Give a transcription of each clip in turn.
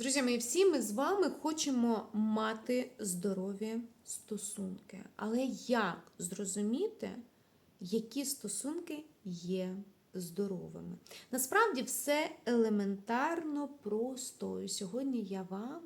Друзі мої, всі ми з вами хочемо мати здорові стосунки. Але як зрозуміти, які стосунки є здоровими? Насправді все елементарно просто. І сьогодні я вам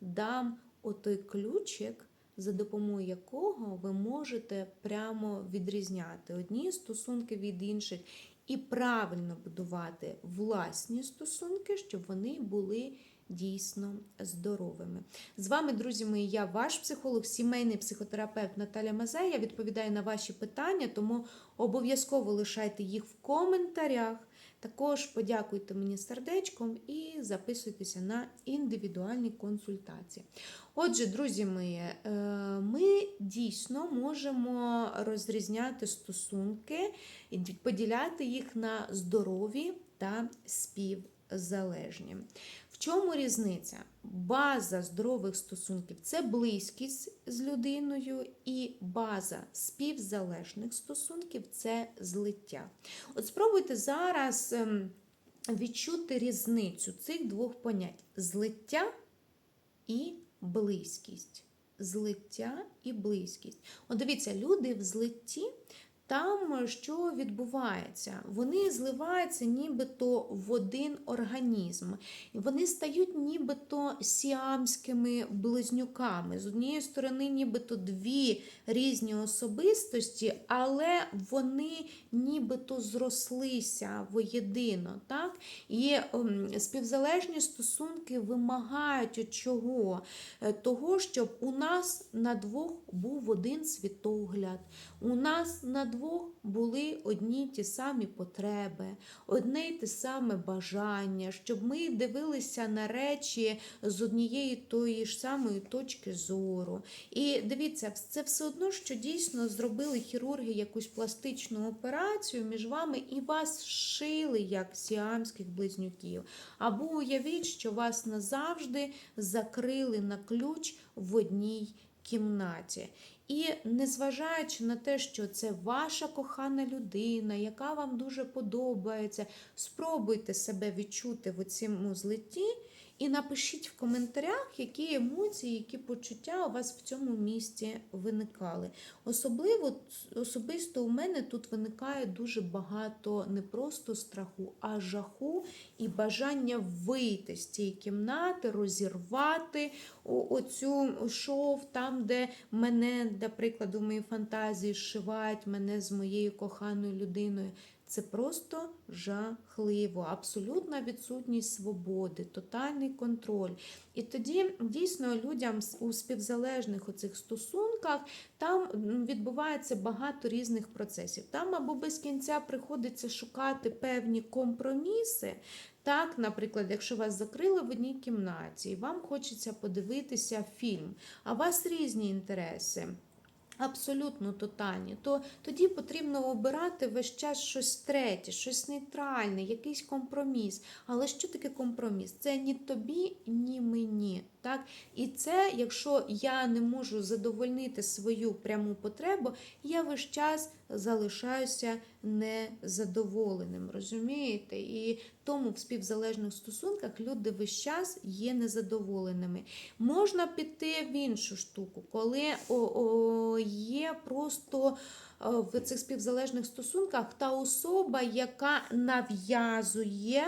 дам отой ключик, за допомогою якого ви можете прямо відрізняти одні стосунки від інших і правильно будувати власні стосунки, щоб вони були дійсно здоровими. З вами, друзі мої, я ваш психолог, сімейний психотерапевт Наталя Мазей. Я відповідаю на ваші питання, тому обов'язково лишайте їх в коментарях. Також подякуйте мені сердечком і записуйтеся на індивідуальні консультації. Отже, друзі мої, е, ми дійсно можемо розрізняти стосунки і поділяти їх на здорові та співзалежні. В чому різниця? База здорових стосунків це близькість з людиною, і база співзалежних стосунків це злиття. От спробуйте зараз ем, відчути різницю цих двох понять: злиття і близькість. Злиття і близькість. От дивіться, люди в злитті. Там що відбувається? Вони зливаються нібито в один організм. Вони стають нібито сіамськими близнюками. З однієї сторони, нібито дві різні особистості, але вони нібито зрослися воєдино. Так? І ем, співзалежні стосунки вимагають чого? Е, Того, щоб у нас на двох був один світогляд, у нас на двох були одні ті самі потреби, одне й те саме бажання, щоб ми дивилися на речі з однієї тої ж самої точки зору. І дивіться, це все одно, що дійсно зробили хірурги якусь пластичну операцію між вами і вас шили як сіамських близнюків. Або уявіть, що вас назавжди закрили на ключ в одній кімнаті. І незважаючи на те, що це ваша кохана людина, яка вам дуже подобається, спробуйте себе відчути в цьому злитті і напишіть в коментарях, які емоції, які почуття у вас в цьому місці виникали. Особливо особисто у мене тут виникає дуже багато не просто страху, а жаху і бажання вийти з цієї кімнати, розірвати оцю шов там, де мене, для прикладу, мої фантазії зшивають мене з моєю коханою людиною. Це просто жахливо, абсолютна відсутність свободи, тотальний контроль. І тоді дійсно людям у співзалежних оцих стосунках там відбувається багато різних процесів. Там або без кінця приходиться шукати певні компроміси. Так, наприклад, якщо вас закрили в одній кімнаті, і вам хочеться подивитися фільм, а у вас різні інтереси. Абсолютно тотальні, то тоді потрібно обирати весь час щось третє, щось нейтральне, якийсь компроміс. Але що таке компроміс? Це ні тобі, ні мені. Так? І це, якщо я не можу задовольнити свою пряму потребу, я весь час залишаюся незадоволеним. Розумієте? І тому в співзалежних стосунках люди весь час є незадоволеними. Можна піти в іншу штуку, коли є просто в цих співзалежних стосунках та особа, яка нав'язує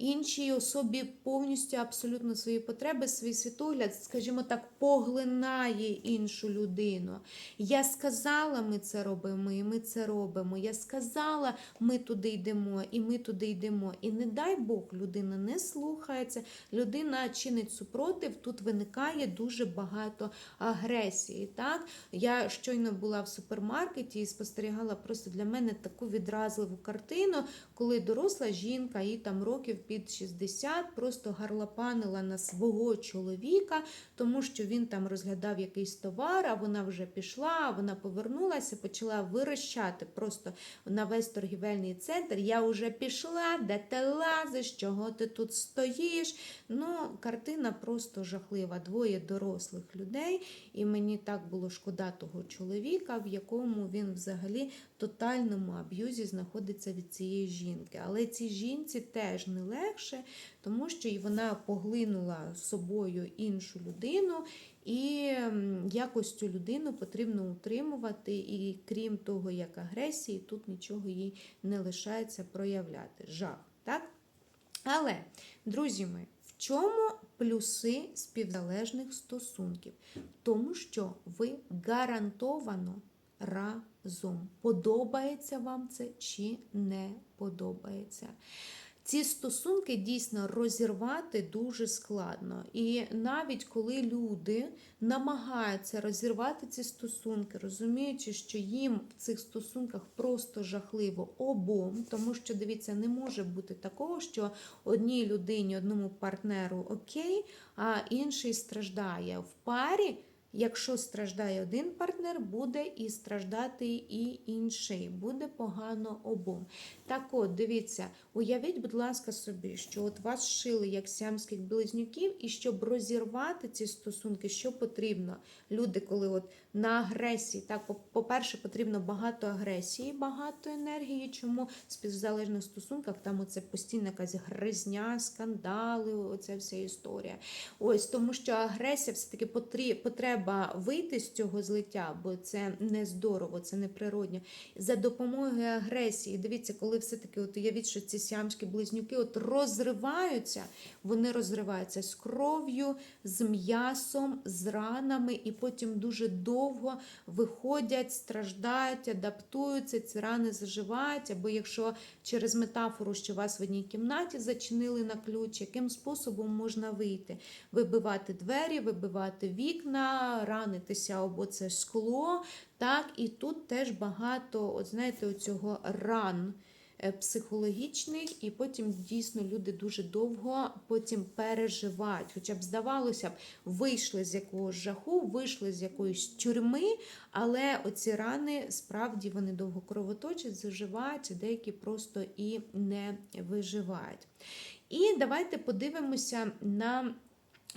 іншій особі повністю абсолютно свої потреби, свій світогляд, скажімо так, поглинає іншу людину. Я сказала, ми це робимо, і ми це робимо. Я сказала, ми туди йдемо, і ми туди йдемо. І не дай Бог, людина не слухається, людина чинить супротив, тут виникає дуже багато агресії. Так? Я щойно була в супермаркеті і спостерігала просто для мене таку відразливу картину, коли доросла жінка, їй там років під 60 просто гарлопанила на свого чоловіка, тому що він там розглядав якийсь товар, а вона вже пішла, вона повернулася, почала вирощати просто на весь торгівельний центр. Я вже пішла, де ти лазиш, чого ти тут стоїш. Ну, картина просто жахлива. Двоє дорослих людей, і мені так було шкода того чоловіка, в якому він взагалі тотальному аб'юзі знаходиться від цієї жінки. Але цій жінці теж нелегко. Легше, тому що і вона поглинула собою іншу людину, і якось цю людину потрібно утримувати, і крім того, як агресії, тут нічого їй не лишається проявляти. Жах, так? Але, друзі мої, в чому плюси співзалежних стосунків? Тому, що ви гарантовано разом. Подобається вам це чи не подобається. Ці стосунки дійсно розірвати дуже складно. І навіть коли люди намагаються розірвати ці стосунки, розуміючи, що їм в цих стосунках просто жахливо обом, тому що дивіться, не може бути такого, що одній людині, одному партнеру окей, а інший страждає в парі. Якщо страждає один партнер, буде і страждати і інший, буде погано обом. Так от, дивіться, уявіть, будь ласка, собі, що от вас шили як сіамських близнюків, і щоб розірвати ці стосунки, що потрібно? Люди, коли от на агресії, так, по- по-перше, потрібно багато агресії, багато енергії. Чому в співзалежних стосунках там оце постійна якась гризня, скандали, оця вся історія. Ось тому, що агресія все-таки потрі- потреба вийти з цього злиття, бо це не здорово, це не природньо. За допомогою агресії, дивіться, коли все-таки от уявіть, що ці сіамські близнюки от розриваються, вони розриваються з кров'ю, з м'ясом, з ранами, і потім дуже довго виходять, страждають, адаптуються, ці рани заживають. Або якщо через метафору, що вас в одній кімнаті зачинили на ключ, яким способом можна вийти? Вибивати двері, вибивати вікна, ранитися або це скло. Так, і тут теж багато, от знаєте, цього ран е, психологічних, і потім дійсно люди дуже довго потім переживають. Хоча б здавалося б, вийшли з якогось жаху, вийшли з якоїсь тюрми, але оці рани справді вони довго кровоточать, заживають, деякі просто і не виживають. І давайте подивимося на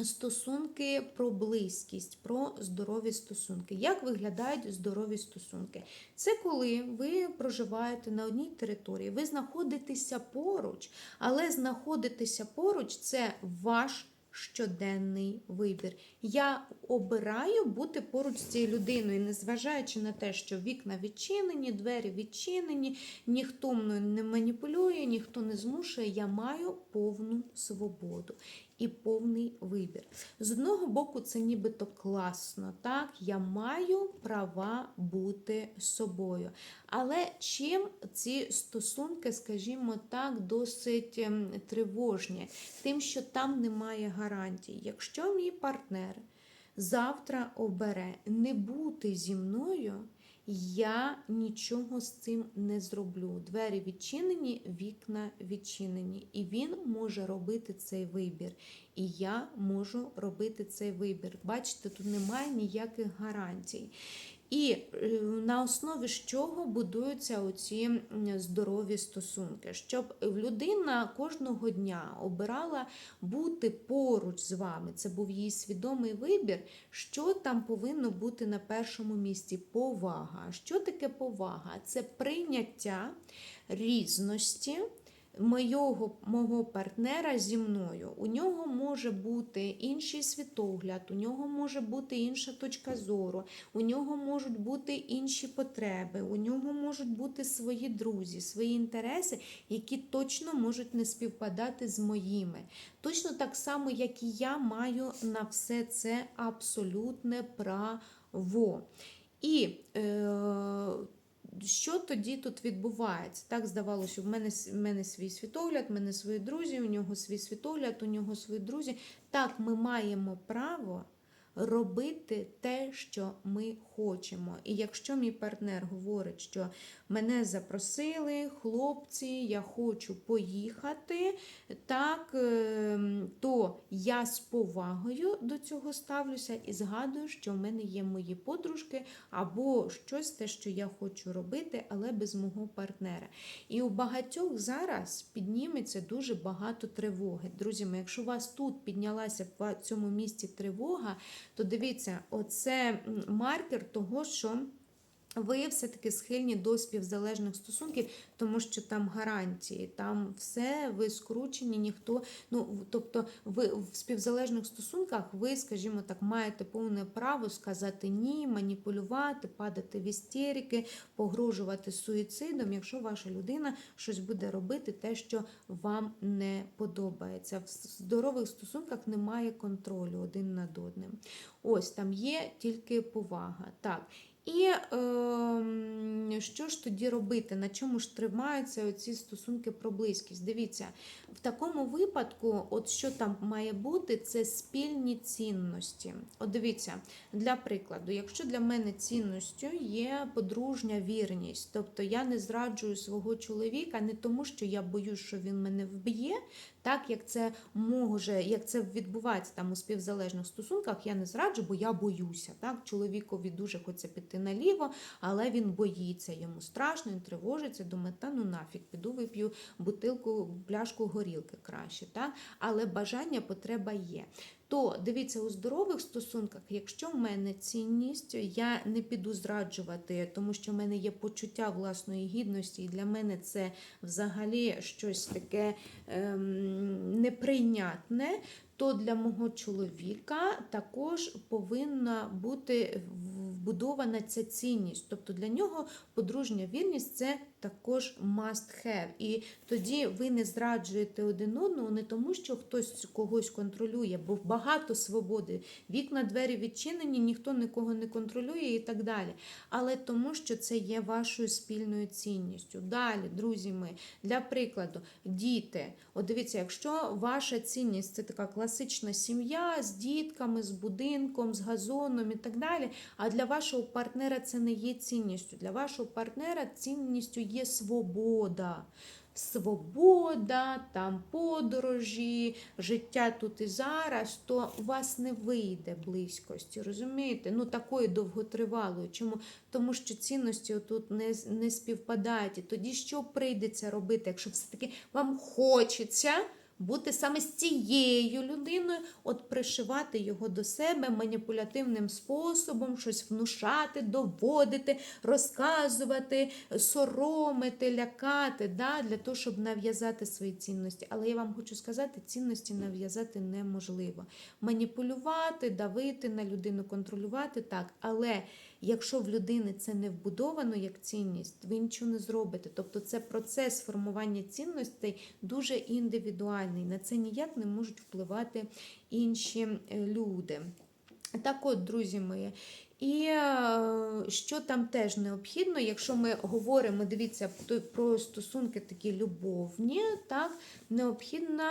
стосунки про близькість, про здорові стосунки. Як виглядають здорові стосунки? Це коли ви проживаєте на одній території, ви знаходитеся поруч, але знаходитися поруч це ваш щоденний вибір. Я обираю бути поруч з цією людиною, незважаючи на те, що вікна відчинені, двері відчинені, ніхто мною не маніпулює, ніхто не змушує. Я маю повну свободу і повний вибір. З одного боку, це нібито класно, так? Я маю права бути собою. Але чим ці стосунки, скажімо так, досить ем, тривожні? Тим, що там немає гарантій. Якщо мій партнер завтра обере не бути зі мною, я нічого з цим не зроблю. Двері відчинені, вікна відчинені. І він може робити цей вибір. І я можу робити цей вибір. Бачите, тут немає ніяких гарантій. І е, на основі з чого будуються оці здорові стосунки, щоб людина кожного дня обирала бути поруч з вами. Це був її свідомий вибір, що там повинно бути на першому місці. Повага. Що таке повага? Це прийняття різності моєго, мого партнера зі мною. У нього може бути інший світогляд, у нього може бути інша точка зору, у нього можуть бути інші потреби, у нього можуть бути свої друзі, свої інтереси, які точно можуть не співпадати з моїми. Точно так само, як і я маю на все це абсолютне право. І е, що тоді тут відбувається? Так здавалося, в мене, в мене свій світогляд, в мене свої друзі, у нього свій світогляд, у нього свої друзі. Так, ми маємо право робити те, що ми хочемо. І якщо мій партнер говорить, що мене запросили, хлопці, я хочу поїхати, так, ем, то я з повагою до цього ставлюся і згадую, що в мене є мої подружки або щось те, що я хочу робити, але без мого партнера. І у багатьох зараз підніметься дуже багато тривоги. Друзі, якщо у вас тут піднялася в цьому місці тривога, то дивіться, оце маркер того, що ви все-таки схильні до співзалежних стосунків, тому що там гарантії, там все, ви скручені, ніхто. Ну, тобто, ви в співзалежних стосунках ви, скажімо так, маєте повне право сказати ні, маніпулювати, падати в істерики, погрожувати суїцидом, якщо ваша людина щось буде робити, те, що вам не подобається. В здорових стосунках немає контролю один над одним. Ось там є тільки повага. Так. І ем, що ж тоді робити? На чому ж тримаються ці стосунки про близькість? Дивіться, в такому випадку, от що там має бути, це спільні цінності. От дивіться, для прикладу, якщо для мене цінністю є подружня вірність, тобто я не зраджую свого чоловіка не тому, що я боюсь, що він мене вб'є, так як це може, як це відбувається там у співзалежних стосунках, я не зраджу, бо я боюся. Так, чоловікові дуже хочеться піти наліво, але він боїться, йому страшно, він тривожиться, думає, та ну нафіг, піду вип'ю бутилку, пляшку горілки краще. Так? Але бажання, потреба є. То дивіться, у здорових стосунках, якщо в мене цінність, я не піду зраджувати, тому що в мене є почуття власної гідності, і для мене це взагалі щось таке ем, неприйнятне. То для мого чоловіка також повинна бути вбудована ця цінність. Тобто для нього подружня вірність це також must have. І тоді ви не зраджуєте один одного не тому, що хтось когось контролює, бо багато свободи. Вікна, двері відчинені, ніхто нікого не контролює і так далі. Але тому, що це є вашою спільною цінністю. Далі, друзі мої, для прикладу, діти. От дивіться, якщо ваша цінність це така класична сім'я з дітками, з будинком, з газоном і так далі. А для вашого партнера це не є цінністю. Для вашого партнера цінністю є свобода. Свобода, там подорожі, життя тут і зараз, то у вас не вийде близькості, розумієте? Ну такої довготривалої. Чому? Тому що цінності тут не, не співпадають. І тоді що прийдеться робити, якщо все-таки вам хочеться бути саме з цією людиною, от пришивати його до себе маніпулятивним способом, щось внушати, доводити, розказувати, соромити, лякати, да, для того, щоб нав'язати свої цінності. Але я вам хочу сказати, цінності нав'язати неможливо. Маніпулювати, давити на людину, контролювати так, але. Якщо в людини це не вбудовано як цінність, ви нічого не зробите. Тобто це процес формування цінностей дуже індивідуальний. На це ніяк не можуть впливати інші е, люди. Так от, друзі мої, і е, що там теж необхідно, якщо ми говоримо, дивіться, про стосунки такі любовні, так, необхідне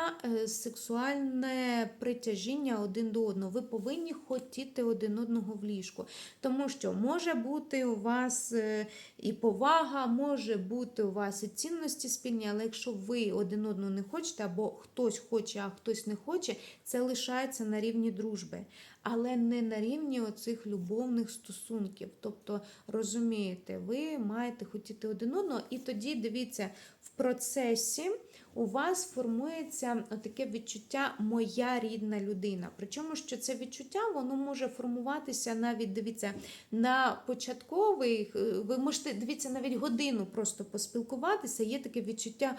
сексуальне притяжіння один до одного. Ви повинні хотіти один одного в ліжку. Тому що може бути у вас е, і повага, може бути у вас і цінності спільні, але якщо ви один одного не хочете, або хтось хоче, а хтось не хоче, це лишається на рівні дружби. Але не на рівні оцих любовних стосунків. Тобто, розумієте, ви маєте хотіти один одного, і тоді дивіться, в процесі у вас формується таке відчуття моя рідна людина. Причому, що це відчуття воно може формуватися навіть, дивіться, на початковий, ви можете дивіться, навіть годину просто поспілкуватися, є таке відчуття,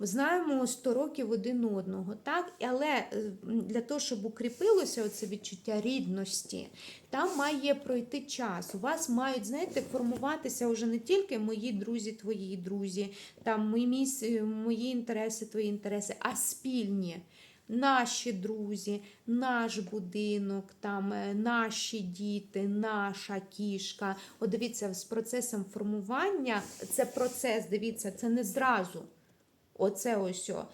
знаємо 100 років один одного. так? Але для того, щоб укріпилося оце відчуття рідності, там має пройти час. У вас мають, знаєте, формуватися вже не тільки мої друзі, твої друзі, там мої, мої інтереси, твої інтереси, а спільні. Наші друзі, наш будинок, там наші діти, наша кішка. От дивіться, з процесом формування це процес, дивіться, це не зразу. Оце ось. О.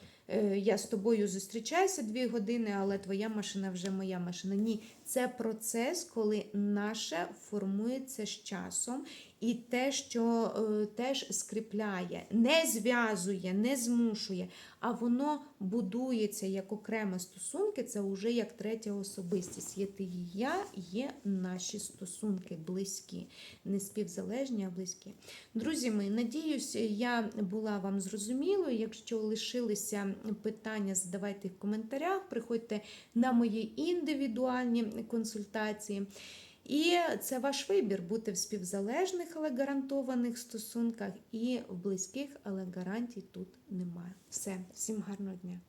Я з тобою зустрічаюся дві години, але твоя машина вже моя машина. Ні, це процес, коли наше формується з часом, і те, що е, теж скріпляє, не зв'язує, не змушує, а воно будується як окремі стосунки, це вже як третя особистість. Є ти і я, є наші стосунки близькі, не співзалежні, а близькі. Друзі мої, надіюсь, я була вам зрозумілою. Якщо лишилися питання, задавайте в коментарях, приходьте на мої індивідуальні консультації. І це ваш вибір бути в співзалежних, але гарантованих стосунках, і в близьких, але гарантій тут немає. Все, всім гарного дня.